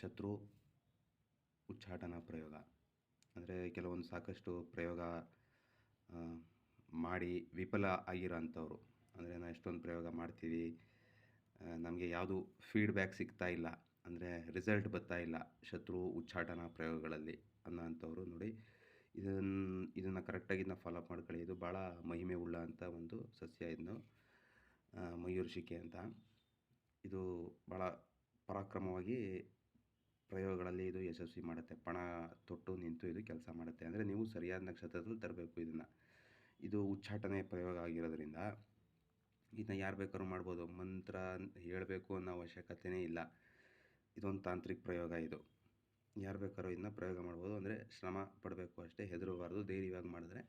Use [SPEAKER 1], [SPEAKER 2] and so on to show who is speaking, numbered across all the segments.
[SPEAKER 1] ಶತ್ರು ಉಚ್ಚಾಟನಾ ಪ್ರಯೋಗ. ಅಂದರೆ ಕೆಲವೊಂದು ಸಾಕಷ್ಟು ಪ್ರಯೋಗ ಮಾಡಿ ವಿಫಲ ಆಗಿರೋ ಅಂಥವ್ರು ಅಂದರೆ ನಾವು ಎಷ್ಟೊಂದು ಪ್ರಯೋಗ ಮಾಡ್ತೀವಿ ನಮಗೆ ಯಾವುದು ಫೀಡ್ಬ್ಯಾಕ್ ಸಿಗ್ತಾ ಇಲ್ಲ. ಅಂದರೆ ರಿಸಲ್ಟ್ ಬರ್ತಾ ಇಲ್ಲ ಶತ್ರು ಉಚ್ಚಾಟನಾ ಪ್ರಯೋಗಗಳಲ್ಲಿ ಅನ್ನೋ ಅಂಥವ್ರು ನೋಡಿ ಇದನ್ನು ಇದನ್ನು ಕರೆಕ್ಟಾಗಿ ನಾವು ಫಾಲೋಅಪ್ ಮಾಡ್ಕೊಳ್ಳಿ. ಇದು ಭಾಳ ಮಹಿಮೆ ಉಳ್ಳ ಅಂತ ಒಂದು ಸಸ್ಯ ಇದನ್ನು ಮಯೂರ್ಶಿಕೆ ಅಂತ. ಇದು ಭಾಳ ಪರಾಕ್ರಮವಾಗಿ ಪ್ರಯೋಗಗಳಲ್ಲಿ ಇದು ಯಶಸ್ವಿ ಮಾಡುತ್ತೆ. ಪಣ ತೊಟ್ಟು ನಿಂತು ಇದು ಕೆಲಸ ಮಾಡುತ್ತೆ. ಅಂದರೆ ನೀವು ಸರಿಯಾದ ನಕ್ಷತ್ರದಲ್ಲಿ ತರಬೇಕು ಇದನ್ನು. ಇದು ಉಚ್ಚಾಟನೆ ಪ್ರಯೋಗ ಆಗಿರೋದ್ರಿಂದ ಇದನ್ನ ಯಾರು ಬೇಕಾದ್ರೂ ಮಾಡ್ಬೋದು. ಮಂತ್ರ ಹೇಳಬೇಕು ಅನ್ನೋ ಅವಶ್ಯಕತೆಯೇ ಇಲ್ಲ. ಇದೊಂದು ತಾಂತ್ರಿಕ ಪ್ರಯೋಗ ಇದು. ಯಾರು ಬೇಕಾದ್ರೂ ಇದನ್ನ ಪ್ರಯೋಗ ಮಾಡ್ಬೋದು. ಅಂದರೆ ಶ್ರಮ ಪಡಬೇಕು ಅಷ್ಟೇ, ಹೆದರಬಾರ್ದು. ಧೈರ್ಯವಾಗಿ ಮಾಡಿದ್ರೆ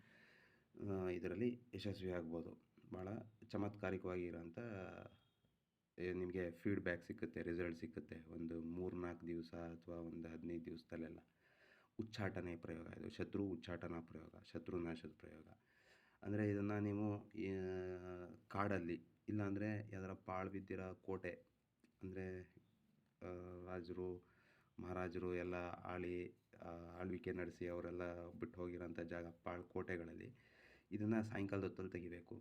[SPEAKER 1] ಇದರಲ್ಲಿ ಯಶಸ್ವಿ ಆಗ್ಬೋದು. ಭಾಳ ಚಮತ್ಕಾರಿಕವಾಗಿರೋಂಥ ನಿಮಗೆ ಫೀಡ್ಬ್ಯಾಕ್ ಸಿಕ್ಕುತ್ತೆ ರಿಸಲ್ಟ್ ಸಿಕ್ಕುತ್ತೆ ಒಂದು ಮೂರು ನಾಲ್ಕು ದಿವಸ ಅಥವಾ ಒಂದು ಹದಿನೈದು ದಿವಸದಲ್ಲೆಲ್ಲ. ಉಚ್ಚಾಟನೆ ಪ್ರಯೋಗ ಇದು, ಶತ್ರು ಉಚ್ಚಾಟನಾ ಪ್ರಯೋಗ ಶತ್ರುನಾಶದ ಪ್ರಯೋಗ. ಅಂದರೆ ಇದನ್ನು ನೀವು ಕಾಡಲ್ಲಿ, ಇಲ್ಲಾಂದರೆ ಯಾವ್ದಾರ ಪಾಳು ಬಿದ್ದಿರೋ ಕೋಟೆ, ಅಂದರೆ ರಾಜರು, ಮಹಾರಾಜರು ಎಲ್ಲ ಆಳಿ ಆಳ್ವಿಕೆ ನಡೆಸಿ ಅವರೆಲ್ಲ ಬಿಟ್ಟು ಹೋಗಿರೋಂಥ ಜಾಗ, ಪಾಳು, ಕೋಟೆಗಳಲ್ಲಿ, ಇದನ್ನು ಸಾಯಂಕಾಲದ ಹೊತ್ತಲ್ಲಿ ತೆಗಿಬೇಕು.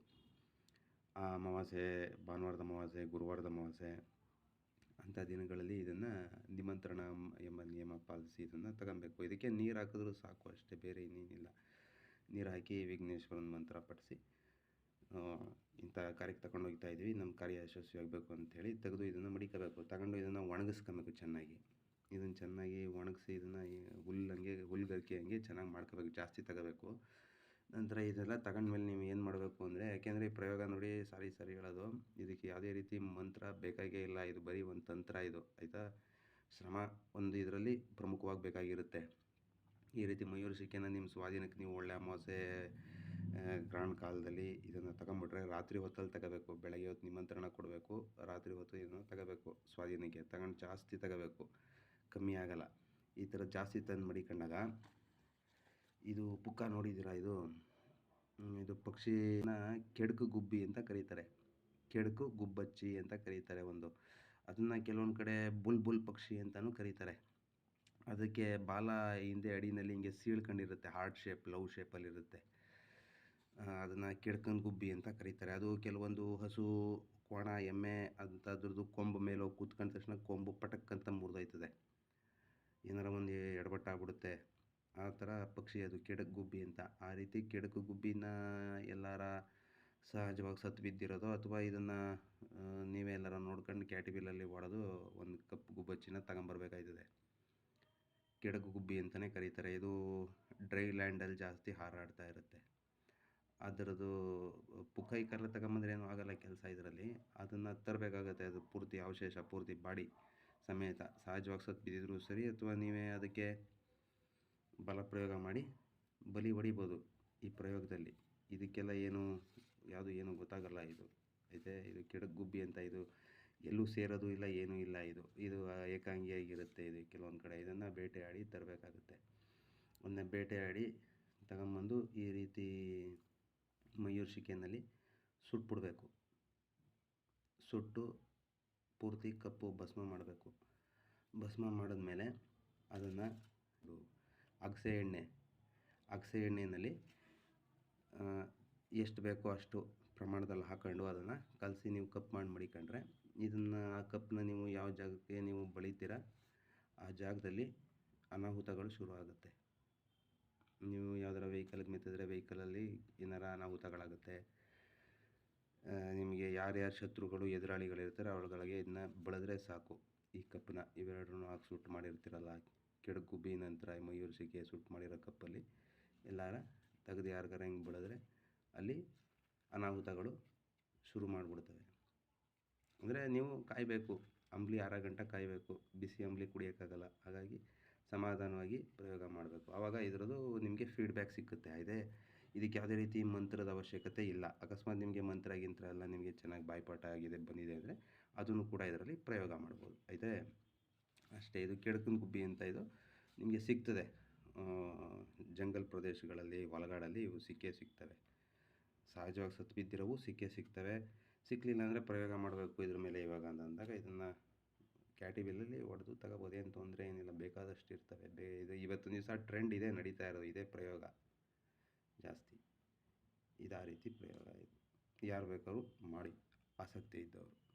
[SPEAKER 1] ಆ ಅಮಾವಾಸ್ಯೆ, ಭಾನುವಾರದ ಅಮಾವಾಸ್ಯೆ, ಗುರುವಾರದ ಅಮಾವಾಸ್ಯೆ ಅಂಥ ದಿನಗಳಲ್ಲಿ ಇದನ್ನು ನಿಮಂತ್ರಣ ಎಂಬ ನಿಯಮ ಪಾಲಿಸಿ ಇದನ್ನು ತಗೊಬೇಕು. ಇದಕ್ಕೆ ನೀರು ಹಾಕಿದ್ರು ಸಾಕು, ಅಷ್ಟೇ ಬೇರೆ ಇನ್ನೇನಿಲ್ಲ. ನೀರು ಹಾಕಿ ವಿಘ್ನೇಶ್ವರನ ಮಂತ್ರ ಪಠಿಸಿ ಇಂಥ ಕಾರ್ಯಕ್ಕೆ ತಗೊಂಡು ಹೋಗ್ತಾ ಇದ್ವಿ. ನಮ್ಮ ಕಾರ್ಯ ಯಶಸ್ವಿ ಆಗಬೇಕು ಅಂಥೇಳಿ ತೆಗೆದು ಇದನ್ನು ಮಡಿಕೋಬೇಕು. ತಗೊಂಡು ಇದನ್ನು ಒಣಗಿಸ್ಕೊಬೇಕು ಚೆನ್ನಾಗಿ. ಇದನ್ನು ಚೆನ್ನಾಗಿ ಒಣಗಿಸಿ ಇದನ್ನು ಹುಲ್ಲಂಗೆ ಹುಲ್ಗರಿಕೆ ಹಂಗೆ ಚೆನ್ನಾಗಿ ಮಾಡ್ಕೋಬೇಕು. ಜಾಸ್ತಿ ತಗೋಬೇಕು. ನಂತರ ಇದೆಲ್ಲ ತಗೊಂಡ್ಮೇಲೆ ನೀವು ಏನು ಮಾಡಬೇಕು ಅಂದರೆ, ಯಾಕೆಂದರೆ ಈ ಪ್ರಯೋಗ ನೋಡಿ ಸಾರಿ ಸಾರಿ ಹೇಳೋದು. ಇದಕ್ಕೆ ಯಾವುದೇ ರೀತಿ ಮಂತ್ರ ಬೇಕಾಗೇ ಇಲ್ಲ. ಇದು ಬರೀ ಒಂದು ತಂತ್ರ ಇದು, ಆಯಿತಾ? ಶ್ರಮ ಒಂದು ಇದರಲ್ಲಿ ಪ್ರಮುಖವಾಗಿ ಬೇಕಾಗಿರುತ್ತೆ. ಈ ರೀತಿ ಮಯೂರ ಸಿಕ್ಕೇನ ನಿಮ್ಮ ಸ್ವಾಧೀನಕ್ಕೆ ನೀವು ಒಳ್ಳೆ ಅಮಾವಾಸ್ಯೆ ಗ್ರಹಣ ಕಾಲದಲ್ಲಿ ಇದನ್ನು ತಗೊಂಬಿಟ್ರೆ ರಾತ್ರಿ ಹೊತ್ತಲ್ಲಿ ತಗೋಬೇಕು. ಬೆಳಗ್ಗೆ ಹೊತ್ತು ನಿಮಂತ್ರಣ ಕೊಡಬೇಕು. ರಾತ್ರಿ ಹೊತ್ತು ಇದನ್ನು ತಗೋಬೇಕು. ಸ್ವಾಧೀನಕ್ಕೆ ತಗೊಂಡು ಜಾಸ್ತಿ ತಗೋಬೇಕು. ಕಮ್ಮಿ ಆಗಲ್ಲ. ಈ ಥರ ಜಾಸ್ತಿ ತಂದು ಮಡಿಕೊಂಡಾಗ ಇದು ಪುಕ್ಕ ನೋಡಿದ್ದೀರಾ? ಇದು ಇದು ಪಕ್ಷಿನ ಕೆಡಕು ಗುಬ್ಬಿ ಅಂತ ಕರೀತಾರೆ. ಕೆಡಕು ಗುಬ್ಬಚ್ಚಿ ಅಂತ ಕರೀತಾರೆ ಒಂದು. ಅದನ್ನು ಕೆಲವೊಂದು ಕಡೆ ಬುಲ್ ಬುಲ್ ಪಕ್ಷಿ ಅಂತಲೂ ಕರೀತಾರೆ. ಅದಕ್ಕೆ ಬಾಲ ಹಿಂದೆ ಅಡಿನಲ್ಲಿ ಹಿಂಗೆ ಸೀಳ್ಕೊಂಡಿರುತ್ತೆ, ಹಾರ್ಟ್ ಶೇಪ್, ಲವ್ ಶೇಪಲ್ಲಿರುತ್ತೆ ಅದನ್ನು ಕೆಡ್ಕನ್ ಗುಬ್ಬಿ ಅಂತ ಕರೀತಾರೆ. ಅದು ಕೆಲವೊಂದು ಹಸು ಕೋಣ ಎಮ್ಮೆ ಅಂತ ಅದ್ರದ್ದು ಕೊಂಬು ಮೇಲೆ ಕೂತ್ಕೊಂಡ ತಕ್ಷಣ ಕೊಂಬು ಪಟಕ್ ಅಂತ ಮುರಿದೋಯ್ತದೆ. ಏನಾರ ಒಂದು ಎಡವಟ್ಟು ಆಗ್ಬಿಡುತ್ತೆ ಆ ಥರ ಪಕ್ಷಿ ಅದು ಕೆಡಕು ಗುಬ್ಬಿ ಅಂತ. ಆ ರೀತಿ ಕೆಡಕು ಗುಬ್ಬಿನ ಎಲ್ಲಾರ ಸಹಜವಾಗಿ ಸತ್ತು ಬಿದ್ದಿರೋದು ಅಥವಾ ಇದನ್ನು ನೀವೇ ಎಲ್ಲಾರ ನೋಡ್ಕೊಂಡು ಕ್ಯಾಟಿಬಿಲಲ್ಲಿ ಹೊಡೆದು ಒಂದು ಕಪ್ ಗುಬ್ಬಚ್ಚಿನ ತಗೊಂಬರ್ಬೇಕಾಯ್ತದೆ. ಕೆಡಕು ಗುಬ್ಬಿ ಅಂತಲೇ ಕರೀತಾರೆ. ಇದು ಡ್ರೈ ಲ್ಯಾಂಡಲ್ಲಿ ಜಾಸ್ತಿ ಹಾರಾಡ್ತಾ ಇರುತ್ತೆ. ಅದರದ್ದು ಪುಕ್ಕೈ ಕರ್ಲ ತಗೊಂಬಂದ್ರೆ ಏನೂ ಆಗಲ್ಲ ಕೆಲಸ ಇದರಲ್ಲಿ. ಅದನ್ನು ತರಬೇಕಾಗತ್ತೆ. ಅದು ಪೂರ್ತಿ ಅವಶೇಷ, ಪೂರ್ತಿ ಬಾಡಿ ಸಮೇತ. ಸಹಜವಾಗಿ ಸತ್ತು ಬಿದ್ದಿದ್ರು ಸರಿ ಅಥವಾ ನೀವೇ ಅದಕ್ಕೆ ಬಲ ಪ್ರಯೋಗ ಮಾಡಿ ಬಲಿ ಹೊಡಿಬೋದು ಈ ಪ್ರಯೋಗದಲ್ಲಿ. ಇದಕ್ಕೆಲ್ಲ ಏನು, ಯಾವುದು ಏನು ಗೊತ್ತಾಗಲ್ಲ ಇದು. ಇದು ಕೆಡಕ್ ಗುಬ್ಬಿ ಅಂತ ಇದು. ಎಲ್ಲೂ ಸೇರೋದು ಇಲ್ಲ, ಏನೂ ಇಲ್ಲ ಇದು. ಇದು ಏಕಾಂಗಿಯಾಗಿರುತ್ತೆ ಇದು ಕೆಲವೊಂದು ಕಡೆ. ಇದನ್ನು ಬೇಟೆಯಾಡಿ ತರಬೇಕಾಗುತ್ತೆ. ಒಂದನ್ನ ಬೇಟೆಯಾಡಿ ತಗೊಂಬಂದು ಈ ರೀತಿ ಮಯೂರ್ ಶಿಕೆನಲ್ಲಿ ಸುಟ್ಬಿಡ್ಬೇಕು ಸುಟ್ಟು ಪೂರ್ತಿ ಕಪ್ಪು ಭಸ್ಮ ಮಾಡಬೇಕು. ಭಸ್ಮ ಮಾಡಿದ್ಮೇಲೆ ಅದನ್ನು ಅಗಸೆ ಎಣ್ಣೆ, ಅಗಸೆ ಎಣ್ಣೆಯಲ್ಲಿ ಎಷ್ಟು ಬೇಕೋ ಅಷ್ಟು ಪ್ರಮಾಣದಲ್ಲಿ ಹಾಕೊಂಡು ಅದನ್ನು ಕಲಸಿ ನೀವು ಕಪ್ ಮಾಡಿ ಮಡಿಕೊಂಡ್ರೆ ಇದನ್ನು ಆ ಕಪ್ಪನ್ನ ನೀವು ಯಾವ ಜಾಗಕ್ಕೆ ನೀವು ಬಳಿತೀರ ಆ ಜಾಗದಲ್ಲಿ ಅನಾಹುತಗಳು ಶುರು ಆಗುತ್ತೆ ನೀವು ಯಾವ್ದಾರ ವೆಹಿಕಲ್ಗೆ ಮೆತ್ತಿದ್ರೆ ವೆಹಿಕಲಲ್ಲಿ ಏನಾರ ಅನಾಹುತಗಳಾಗುತ್ತೆ. ನಿಮಗೆ ಯಾರ್ಯಾರು ಶತ್ರುಗಳು, ಎದುರಾಳಿಗಳಿರ್ತಾರೆ ಅವರುಗಳಿಗೆ ಇದನ್ನ ಬಳಿದ್ರೆ ಸಾಕು. ಈ ಕಪ್ಪನ್ನ ಇವೆರಡನ್ನೂ ಹಾಕಿ ಸುಟ್ಟು ಮಾಡಿರ್ತೀರಲ್ಲ ಕೆಡಕು ಗುಬ್ಬಿ ನಂತರ ಮಯೂರ್ ಸಿಕ್ಕಿ ಸುಟ್ಟು ಮಾಡಿರೋ ಕಪ್ಪಲ್ಲಿ ಎಲ್ಲಾರ ತೆಗೆದು ಯಾರಿಗಾರ ಹಿಂಗೆ ಬಿಡಿದ್ರೆ ಅಲ್ಲಿ ಅನಾಹುತಗಳು ಶುರು ಮಾಡಿಬಿಡ್ತವೆ. ಅಂದರೆ ನೀವು ಕಾಯಬೇಕು, ಅಂಬ್ಲಿ ಅರ ಗಂಟೆ ಕಾಯಬೇಕು, ಬಿಸಿ ಅಂಬ್ಲಿ ಕುಡಿಯೋಕ್ಕಾಗಲ್ಲ, ಹಾಗಾಗಿ ಸಮಾಧಾನವಾಗಿ ಪ್ರಯೋಗ ಮಾಡಬೇಕು. ಆವಾಗ ಇದರದ್ದು ನಿಮಗೆ ಫೀಡ್ಬ್ಯಾಕ್ ಸಿಕ್ಕುತ್ತೆ ಇದೆ ಇದಕ್ಕೆ ಯಾವುದೇ ರೀತಿ ಮಂತ್ರದ ಅವಶ್ಯಕತೆ ಇಲ್ಲ. ಅಕಸ್ಮಾತ್ ನಿಮಗೆ ಮಂತ್ರ ಗಿಂತ್ರ ಎಲ್ಲ ನಿಮಗೆ ಚೆನ್ನಾಗಿ ಬಾಯ್ಪಾಠ ಆಗಿದೆ, ಬಂದಿದೆ ಅಂದರೆ ಅದನ್ನು ಕೂಡ ಇದರಲ್ಲಿ ಪ್ರಯೋಗ ಮಾಡ್ಬೋದು. ಆಯಿತಾ? ಅಷ್ಟೇ, ಇದು ಕೆಡಕನ ಗುಬ್ಬಿ ಅಂತ ಇದು. ನಿಮಗೆ ಸಿಗ್ತದೆ. ಜಂಗಲ್ ಪ್ರದೇಶಗಳಲ್ಲಿ ಹೊಲಗಾಡಲ್ಲಿ ಇವು ಸಿಕ್ಕೇ ಸಿಗ್ತವೆ. ಸಹಜವಾಗಿ ಸತ್ತು ಬಿದ್ದಿರೋವು ಸಿಕ್ಕೇ ಸಿಗ್ತವೆ. ಸಿಕ್ಕಲಿಲ್ಲ ಅಂದರೆ ಪ್ರಯೋಗ ಮಾಡಬೇಕು ಇದ್ರ ಮೇಲೆ ಇವಾಗ ಅಂತ ಅಂದಾಗ ಇದನ್ನು ಕ್ಯಾಟಿಬಿಲಲ್ಲಿ ಹೊಡೆದು ತಗೋಬೋದು. ಏನು ತೊಂದರೆ ಏನಿಲ್ಲ, ಬೇಕಾದಷ್ಟು ಇರ್ತವೆ. ಬೇ, ಇದು ಇವತ್ತು ದಿವಸ ಟ್ರೆಂಡ್ ಇದೆ, ನಡೀತಾ ಇರೋದು, ಇದೇ ಪ್ರಯೋಗ. ಜಾಸ್ತಿ. ಇದು ರೀತಿ ಪ್ರಯೋಗ ಇದು. ಯಾರು ಬೇಕಾದ್ರೂ ಮಾಡಿ, ಆಸಕ್ತಿ ಇದ್ದವರು.